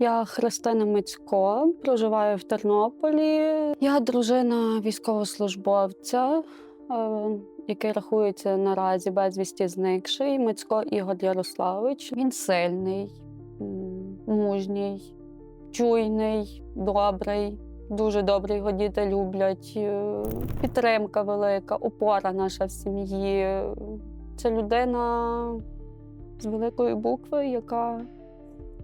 Я Христина Мицько, проживаю в Тернополі. Я дружина військовослужбовця, е, який рахується наразі безвісті зникший. Мицько Ігор Ярославович. Він сильний, мужній, чуйний, добрий. Дуже добре його діти люблять. е, Підтримка велика, опора наша в сім'ї. Це людина з великої букви, яка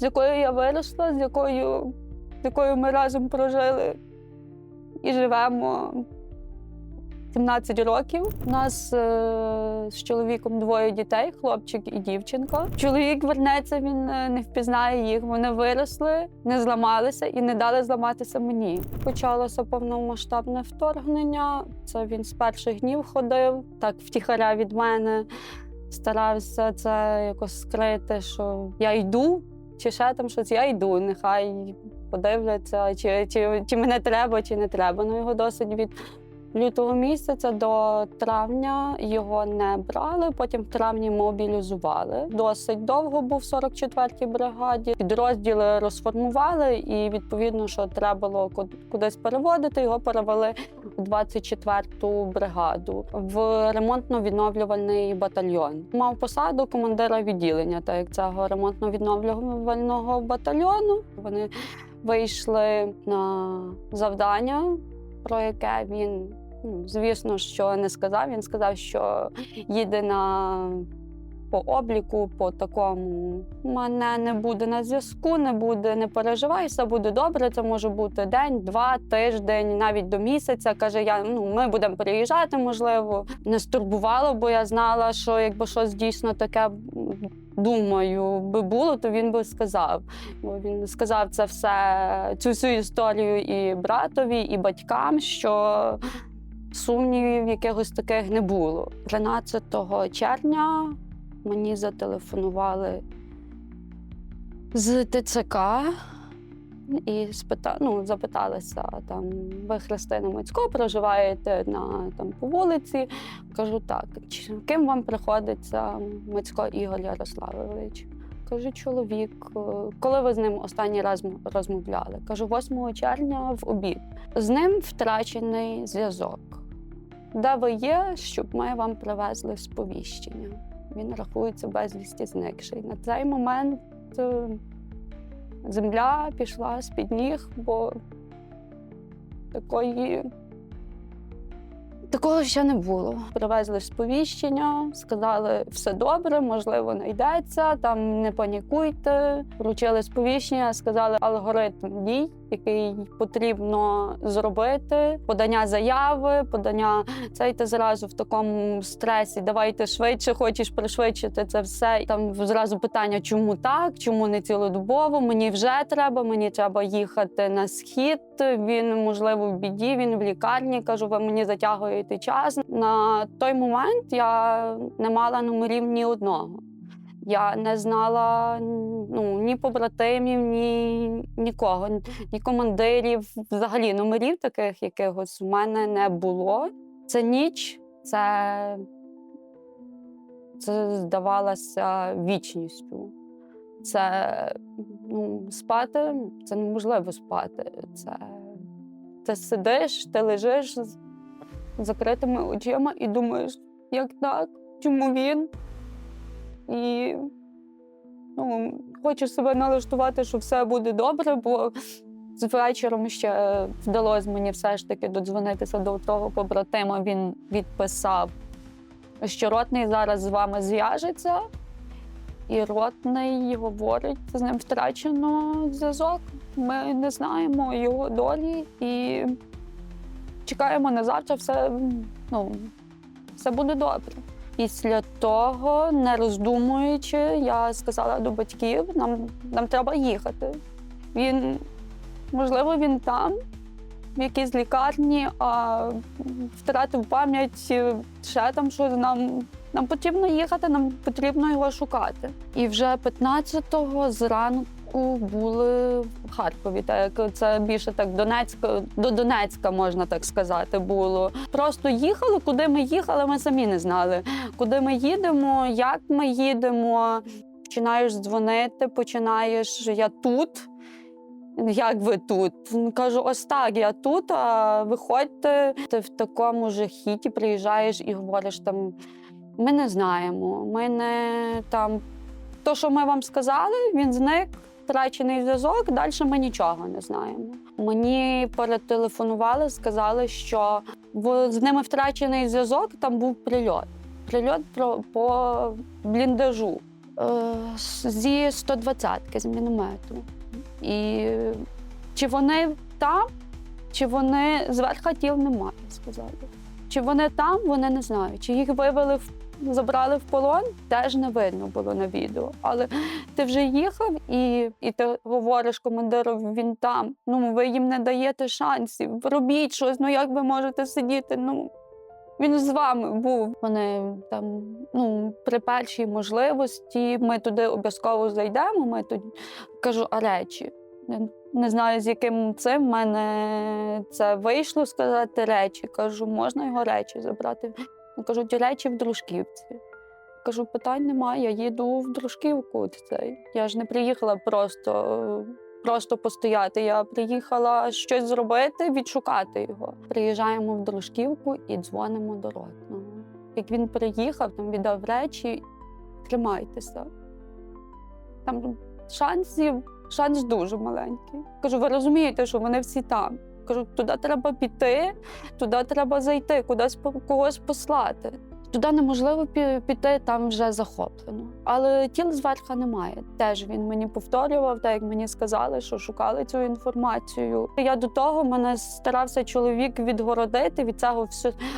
з якою я виросла, з якою, з якою ми разом прожили і живемо 17 років. У нас е, з чоловіком двоє дітей, хлопчик і дівчинка. Чоловік вернеться, він е, не впізнає їх. Вони виросли, не зламалися і не дали зламатися мені. Почалося повномасштабне вторгнення. Це він з перших днів ходив, так втіхаря від мене. Старався це якось скрити, що я йду, чи ще там щось, я йду, нехай подивляться, чи, чи, чи мене треба, чи не треба. Ну його досить від лютого місяця до травня його не брали. Потім в травні мобілізували. Досить довго був в 44-й бригаді. Підрозділи розформували, і відповідно, що треба було ку- кудись переводити, його перевели у 24-ту бригаду в ремонтно-відновлювальний батальйон. Мав посаду командира відділення, так як цього ремонтно-відновлювального батальйону. Вони вийшли на завдання, про яке він, звісно, що не сказав. Він сказав, що їде на по обліку, по такому. Мене не буде на зв'язку, не буде, не переживай, все буде добре. Це може бути день, два, тиждень, навіть до місяця. Каже, я ну ми будемо приїжджати, можливо. Не стурбувало, бо я знала, що якби щось дійсно таке. Думаю, би було, то він би сказав. Бо він сказав це все, цю всю історію і братові, і батькам, що сумнівів якихось таких не було. 13 червня мені зателефонували з ТЦК і спита... ну, запиталися там, ви Христина Мицько, проживаєте на там по вулиці. Кажу, так, «Чи- ким вам приходиться Мицько Ігор Ярославович? Кажу, чоловік, «Е, коли ви з ним останній раз розмовляли? Кажу, 8 червня в обід. З ним втрачений зв'язок. Де ви є, щоб ми вам привезли сповіщення? Він рахується безвісті зникший. На цей момент е, земля пішла з-під ніг, бо такої. Такого ще не було. Привезли сповіщення, сказали, все добре, можливо, знайдеться, там не панікуйте. Вручили сповіщення, сказали алгоритм дій, який потрібно зробити. Подання заяви, подання цейте зразу в такому стресі. Давайте швидше, хочеш пришвидшити це все. Там зразу питання, чому так, чому не цілодобово? Мені вже треба, мені треба їхати на схід. Він можливо в біді, він в лікарні. Кажу, ви мені затягуєте час. На той момент я не мала номерів ні одного. Я не знала ну, ні побратимів, ні нікого, ні командирів. Взагалі номерів таких якихось в мене не було. Це ніч, це, це здавалося вічністю. Це ну, спати, це неможливо спати. Це, ти сидиш, ти лежиш з закритими очима і думаєш, як так? Чому він? І ну, хочу себе налаштувати, що все буде добре, бо з вечором ще вдалося мені все ж таки додзвонитися до того побратима. Він відписав, що ротний зараз з вами зв'яжеться, і ротний говорить, з ним втрачено зв'язок. Ми не знаємо його долі і чекаємо на завтра, все, ну, все буде добре. Після того, не роздумуючи, я сказала до батьків, нам, нам треба їхати. Він, можливо, він там, в якійсь лікарні, а втратив пам'ять е, ще там, що нам, нам потрібно їхати, нам потрібно його шукати. І вже 15-го зранку були в Харкові, так це більше так Донецька, до Донецька, можна так сказати, було. Просто їхали, куди ми їхали, ми самі не знали. Куди ми їдемо, як ми їдемо. Починаєш дзвонити, починаєш я тут. Як ви тут? Кажу, ось так, я тут, а виходьте. Ти в такому ж хіті приїжджаєш і говориш там: ми не знаємо, ми не там. То, що ми вам сказали, він зник, втрачений зв'язок, далі ми нічого не знаємо. Мені перетелефонували, сказали, що з ними втрачений зв'язок, там був прильот. Прильот по бліндажу е, зі 120-ки, з міномету. І чи вони там, чи вони зверху тіл немає, сказали. Чи вони там, вони не знають. Чи їх вивели в забрали в полон, теж не видно було на відео. Але ти вже їхав і, і ти говориш командиру, він там. Ну ви їм не даєте шансів. Робіть щось. Ну як ви можете сидіти? Ну він з вами був. Вони там, ну, при першій можливості ми туди обов'язково зайдемо. Ми тут кажу, а речі. Не знаю, з яким цим в мене це вийшло сказати речі. Кажу, можна його речі забрати. Кажуть, речі в дружківці. Кажу, питань немає, я їду в дружківку. Цей. Я ж не приїхала просто, просто постояти. Я приїхала щось зробити, відшукати його. Приїжджаємо в дружківку і дзвонимо до ротного. Як він приїхав, там віддав речі, тримайтеся. Там шансів, шанс дуже маленький. Кажу, ви розумієте, що вони всі там. Кажу, туди треба піти, туди треба зайти, кудись когось послати. Туди неможливо піти, там вже захоплено. Але тіл зверху немає. Теж він мені повторював, так як мені сказали, що шукали цю інформацію. Я до того мене старався чоловік відгородити від цього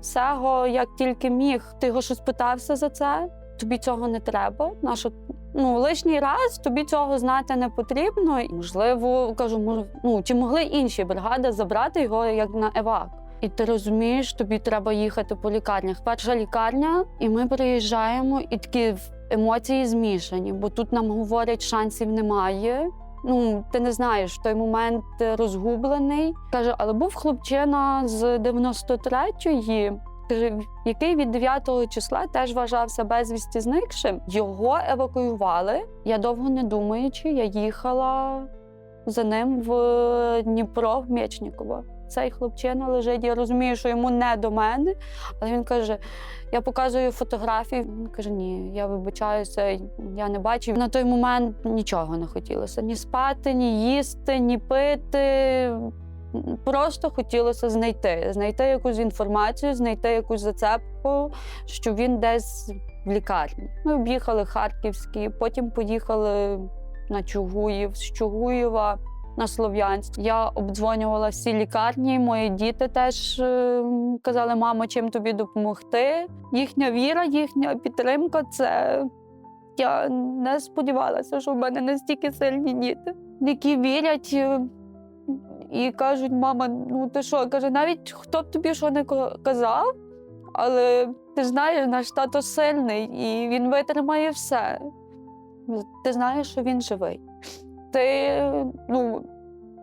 всього, як тільки міг. Ти його щось питався за це? Тобі цього не треба. Нащо ну лишній раз тобі цього знати не потрібно. Можливо, кажу, ну чи могли інші бригади забрати його як на евак. І ти розумієш, тобі треба їхати по лікарнях. Перша лікарня, і ми приїжджаємо, і такі емоції змішані, бо тут нам говорять, шансів немає. Ну, ти не знаєш, в той момент розгублений. Каже, але був хлопчина з 93-ї, каже, який від 9 числа теж вважався безвісті зникшим. Його евакуювали. Я довго не думаючи, я їхала за ним в Дніпро, в Мєчніково. Цей хлопчина лежить. Я розумію, що йому не до мене, але він каже: я показую фотографії. Він каже: Ні, я вибачаюся, я не бачив. На той момент нічого не хотілося: ні спати, ні їсти, ні пити. Просто хотілося знайти, знайти якусь інформацію, знайти якусь зацепку, що він десь в лікарні. Ми об'їхали Харківський, потім поїхали на Чугуїв, з Чугуєва на Слов'янськ. Я обдзвонювала всі лікарні. Мої діти теж е, казали, мамо, чим тобі допомогти. Їхня віра, їхня підтримка це. Я не сподівалася, що в мене настільки сильні діти, які вірять е, і кажуть, мама, ну ти що? Каже, навіть хто б тобі що не казав, але ти знаєш, наш тато сильний і він витримає все. Ти знаєш, що він живий. Ти, ну,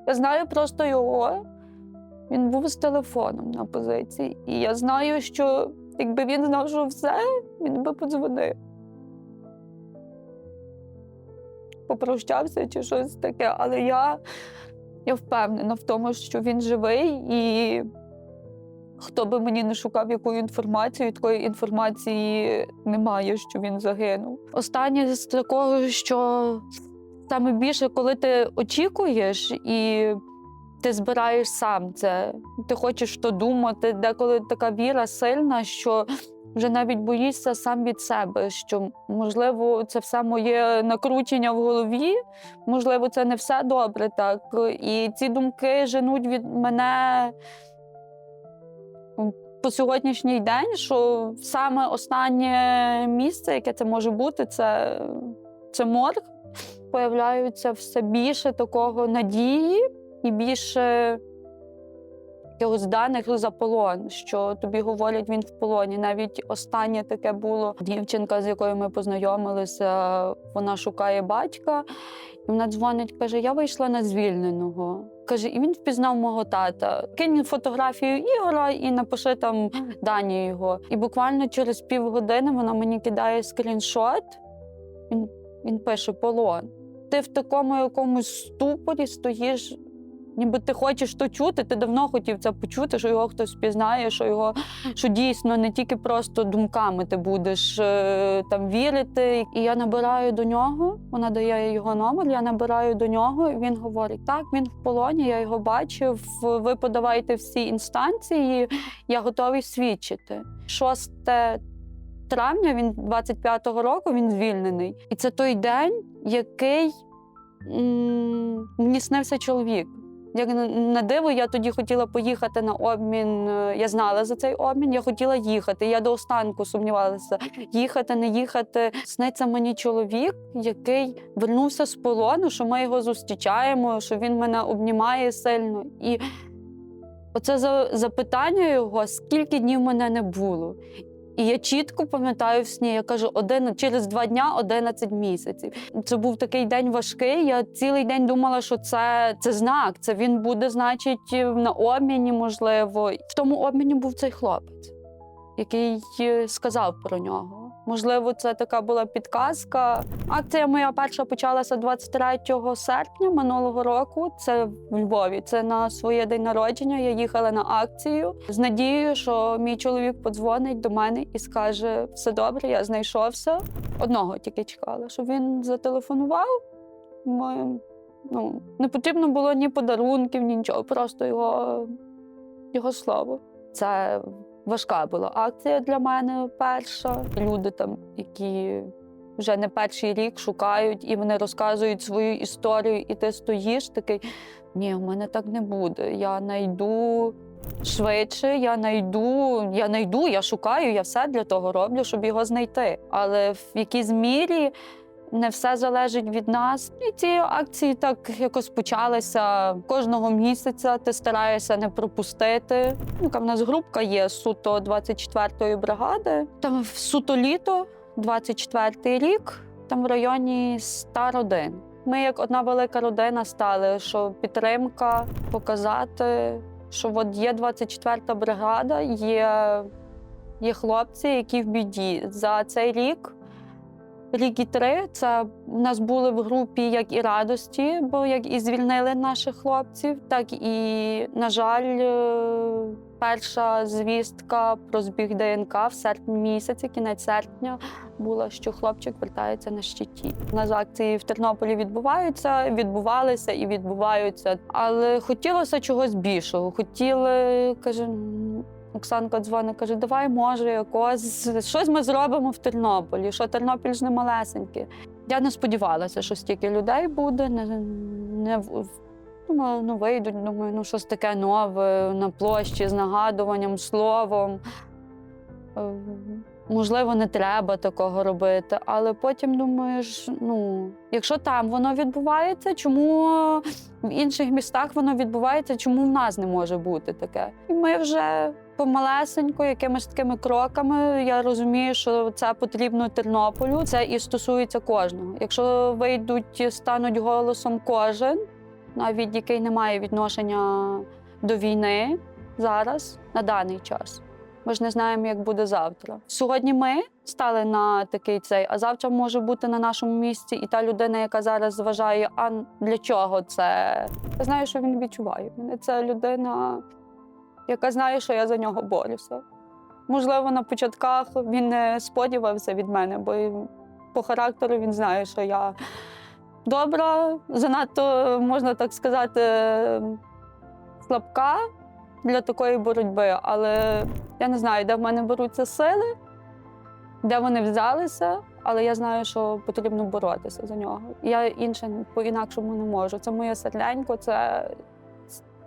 я знаю просто його. Він був з телефоном на позиції. І я знаю, що якби він знав, що все, він би подзвонив. Попрощався чи щось таке, але я, я впевнена в тому, що він живий, і хто би мені не шукав яку інформацію, такої інформації немає, що він загинув. Останнє з такого, що саме більше, коли ти очікуєш і ти збираєш сам це, ти хочеш то думати, деколи така віра сильна, що вже навіть боїшся сам від себе, що можливо це все моє накручення в голові, можливо, це не все добре так. І ці думки женуть від мене по сьогоднішній день, що саме останнє місце, яке це може бути, це, це морг. Появляються все більше такого надії і більше якихось даних за полон, що тобі говорять, він в полоні. Навіть останнє таке було дівчинка, з якою ми познайомилися, вона шукає батька, і вона дзвонить, каже: Я вийшла на звільненого. Каже, і він впізнав мого тата. Кинь фотографію Ігора і напиши там дані його. І буквально через півгодини вона мені кидає скріншот. Він, він пише полон. ти в такому якомусь ступорі стоїш. Ніби ти хочеш то чути, ти давно хотів це почути, що його хтось впізнає, що його що дійсно не тільки просто думками ти будеш е, там вірити. І я набираю до нього, вона дає його номер, я набираю до нього, і він говорить: так, він в полоні, я його бачив. Ви подавайте всі інстанції, я готовий свідчити. 6 травня він 25-го року він звільнений. І це той день, який м, мені снився чоловік. Як на- диво, я тоді хотіла поїхати на обмін. е, Я знала за цей обмін. Я хотіла їхати. Я до останку сумнівалася, їхати, не їхати. Сниться мені чоловік, який вернувся з полону, що ми його зустрічаємо, що він мене обнімає сильно. І оце запитання його, скільки днів мене не було. І я чітко пам'ятаю в сні, я кажу, один, через два дня 11 місяців. Це був такий день важкий. Я цілий день думала, що це, це знак. Це він буде, значить, на обміні, можливо. В тому обміні був цей хлопець, який е, сказав про нього. Можливо, це така була підказка. Акція моя перша почалася 23 серпня минулого року. Це в Львові. Це на своє день народження. Я їхала на акцію з надією, що мій чоловік подзвонить до мене і скаже: все добре, я знайшовся. Одного тільки чекала, щоб він зателефонував. Ми, ну, не потрібно було ні подарунків, ні нічого, просто його, його слово. Це важка була акція для мене перша. Люди там, які вже не перший рік шукають, і вони розказують свою історію, і ти стоїш такий. Ні, в мене так не буде. Я найду швидше, я найду, я найду, я шукаю, я все для того роблю, щоб його знайти. Але в якійсь мірі не все залежить від нас. І ці акції так якось почалися кожного місяця. Ти стараєшся не пропустити. Ну, Яка в нас групка є суто 24-ї бригади. Там в суто літо, 24-й рік, там в районі 100 родин. Ми як одна велика родина стали, що підтримка показати, що от є 24-та бригада, є, є хлопці, які в біді. За цей рік рік і три. Це в нас були в групі як і радості, бо як і звільнили наших хлопців, так і, на жаль, е, перша звістка про збіг ДНК в серпні місяці, кінець серпня, була, що хлопчик вертається на щиті. У нас акції в Тернополі відбуваються, відбувалися і відбуваються. Але хотілося чогось більшого. Хотіли, каже. «М, Оксанка дзвонить, каже, давай, може, якось щось ми зробимо в Тернополі, що Тернопіль ж не малесенький. Я не сподівалася, що стільки людей буде. Не, не, думаю, ну вийдуть, думаю, ну щось таке нове на площі з нагадуванням, словом. Е, Можливо, не треба такого робити, але потім думаєш, ну, якщо там воно відбувається, чому в інших містах воно відбувається, чому в нас не може бути таке? Ми вже помалесенько, якимись такими кроками. Я розумію, що це потрібно Тернополю. Це і стосується кожного. Якщо вийдуть, стануть голосом кожен, навіть який не має відношення до війни зараз на даний час. Ми ж не знаємо, як буде завтра. Сьогодні ми стали на такий цей, а завтра може бути на нашому місці і та людина, яка зараз зважає, а для чого це? Я знаю, що він відчуває. Мене це людина, яка знає, що я за нього борюся. Можливо, на початках він не сподівався від мене, бо по характеру він знає, що я добра, занадто, можна так сказати, слабка для такої боротьби. Але я не знаю, де в мене беруться сили, де вони взялися, але я знаю, що потрібно боротися за нього. Я інше по-інакшому не можу. Це моє серденько, це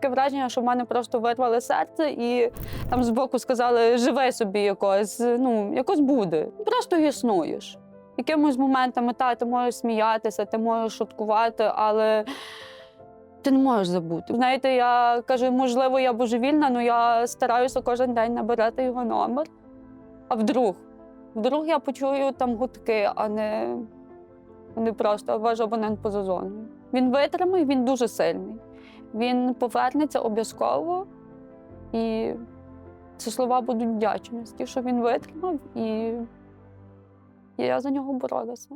таке враження, що в мене просто вирвали серце, і там збоку сказали, живи собі якось, ну, якось буде. Просто існуєш. Якимось моментами та, ти можеш сміятися, ти можеш шуткувати, але ти не можеш забути. Знаєте, я кажу, можливо, я божевільна, але я стараюся кожен день набирати його номер. А вдруг? Вдруг я почую там гудки, а не, не просто ваш абонент поза зоною. Він витримає, він дуже сильний. Він повернеться обов'язково. І ці слова будуть вдячності, що він витримав, і, я за нього боролася.